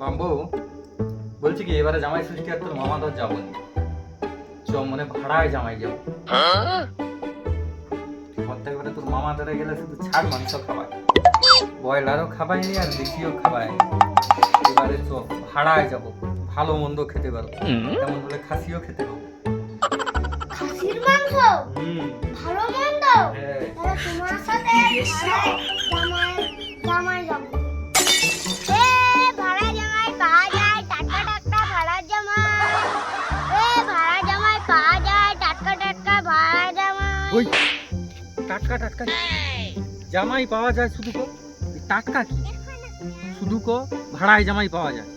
বাবু বলছি কি এবারে জামাই ষষ্ঠী আর তোর মামা ধর যাব। চ মানে ভাড়ায় জামাই যাব। প্রত্যেক বারে তোর মামা ধরে গেলে শুধু ছাড় মাংস খাওয়ায়। ব্রয়লারও খাবাই নি আর দেশিও খাবাই এবারে চ ভাড়ায় যাব। ভালো মন্দ খেতে পারব। তেমন হলে খাসিও খেতে পারব খাসির মাংস? হুম। ভালো মন্দ? হ্যাঁ। তোমার সাথে ওই টাটকা টাটকা। জামাই পাওয়া যায় শুধু কো টাটকা কি? শুধু কো ভাড়ায় জামাই পাওয়া যায়।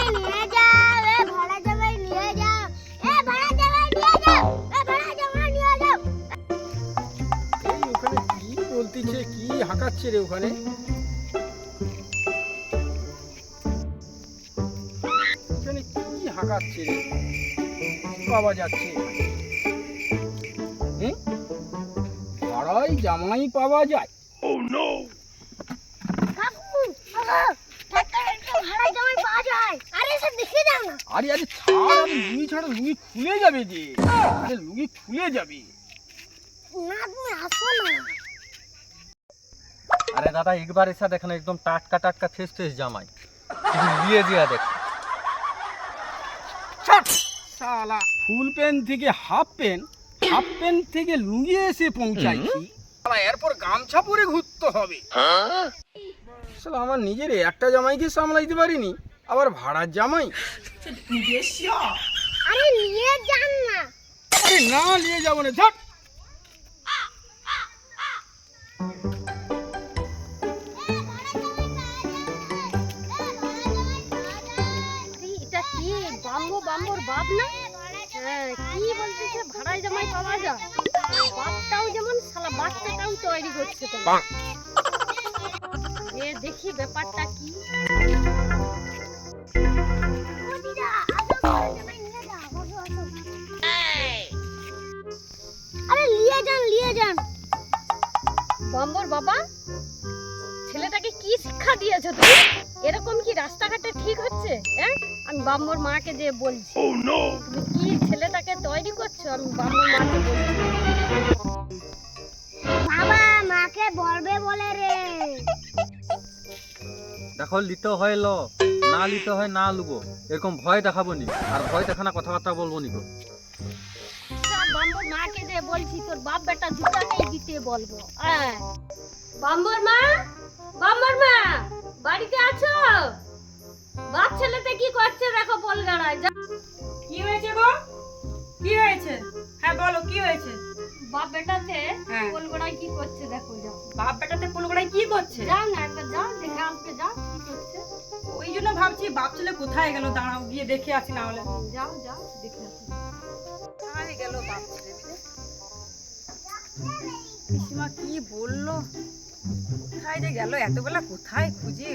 এই নিয়ে যাও এ ভাড়া জামাই নিয়ে যাও এ ভাড়া জামাই নিয়ে যাও এ ভাড়া জামাই নিয়ে যাও। এই ওখানে কি বলতিছে কি হাঁকাচ্ছে রে ওখানে? ওখানে কি হাঁকাচ্ছে রে? পাওয়া যাচ্ছে? আরে এসে দেখে যাও না আরে আরে ছাড় আরে লুঙ্গি ছাড়া লুঙ্গি খুলে যাবে যে। আরে লুঙ্গি খুলে যাবে। না তুমি আসো না। আরে দাদা একবার এসে দেখেন একদম টাটকা টাটকা ফ্রেশ ফ্রেশ জামাই। দিয়ে দিয়া দেখ। শালা ফুল প্যান্ট থেকে হাফ প্যান্ট হাফ প্যান্ট থেকে লুঙ্গি এসে পৌঁছাইছি এরপর গামছা পরে ঘুরতে হবে। শালা আমার নিজের একটা জামাইকে সামলাইতে পারিনি আবার ভাড়ার জামাই? আরে নিয়ে যান না। আরে না নিয়ে যাব না ঝট। এটা কি? বাম্বু বাম্বুর বাপ না হ্যাঁ কি বলতেছে? ভাড়ায় জামাই পাওয়া যায়। বাপটাও বাচ্চাটাও তৈরি করছে তো এ দেখি ব্যাপারটা কি। আরে নিয়ে যান নিয়ে যান। বাম্বুর বাবা ছেলেটাকে কি শিক্ষা দিয়েছ তুমি? এরকম কি রাস্তাঘাটে ঠিক হচ্ছে হ্যাঁ? আমি বাম্বুর মাকে যে বলছি। তুমি কি ছেলেটাকে তৈরি করছ? আমি বাম্বুর মাকে বলছি। দেখো লিতে হয় ল না লিতে হয় না লুবো। এরকম ভয় দেখাবো নি আর ভয় দেখানা কথাবার্তা বলব নি গো। মাকে যে বলছি তোর বাপ বেটা দিতে বলব। হ্যাঁ। বাম্বুর মা বাম্বুর মা বাড়িতে আছো? বাপ ছেলেতে কি করছে দেখো পোলগাড়ায় যা কি হয়েছে গো? কি হয়েছে? হ্যাঁ বলো কি হয়েছে? বাপ বেটাতে হ্যাঁ। কি করছে দেখো যাও। বাপ বেটাতে পুলগড়ায় কি করছে? যাও ভাবছি বাপ ছেলে কোথায় গেল? দাঁড়াও গিয়ে দেখে আসি না হলে যাও যাও দেখে আসি। কোথায় গেল বাপ ছেলে পিসিমা কি বলল? কোথায় যে গেল? এতবেলা কোথায় খুঁজি?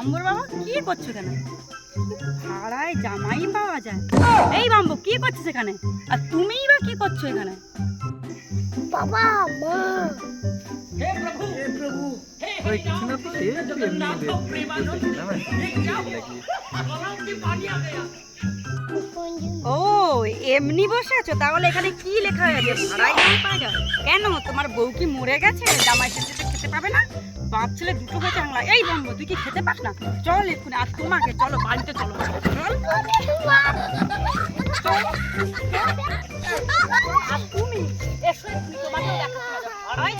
বাম্বুর বাবা কি করছ কেন ভাড়ায় জামাই পাওয়া যায়। এই বাম্বু কি করছ এখানে? আর তুমিই বা কি করছ এখানে? বাবা মা। ওই কিছু না তো এমনি বসে আছো? তাহলে এখানে কি লেখা আছে? ভাড়াই জামাই পাওয়া যায় কেন? তোমার বউ কি মরে গেছে? জামাই ষষ্ঠীতে খেতে পাবে না? বাপ ছেলে দুটো হয়ে চাংলা এই বম্ব তুই কি খেতে পাস না? চল এক্ষুনি, আর তোমাকে, চলো, বাড়িতে চলো। চল। তুমি তোমাকেও ভাড়াই